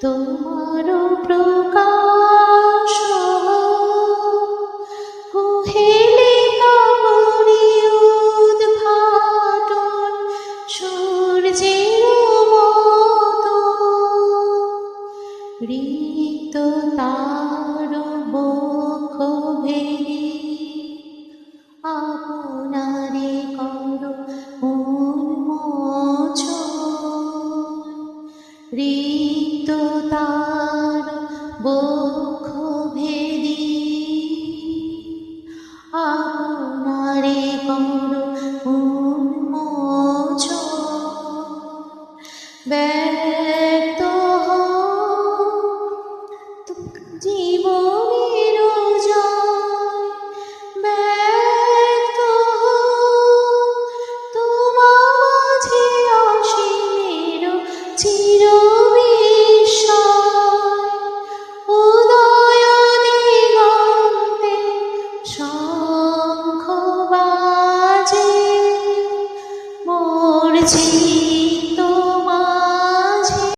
তোমার প্রকাশ কুহেলিকা করি উদ্ঘাটন সূর্যের মতো। রিক্ত তার বক্ষ ভেদি আপনারে কর উন্মোচন। রিক্ত তার বক্ষ Jesus.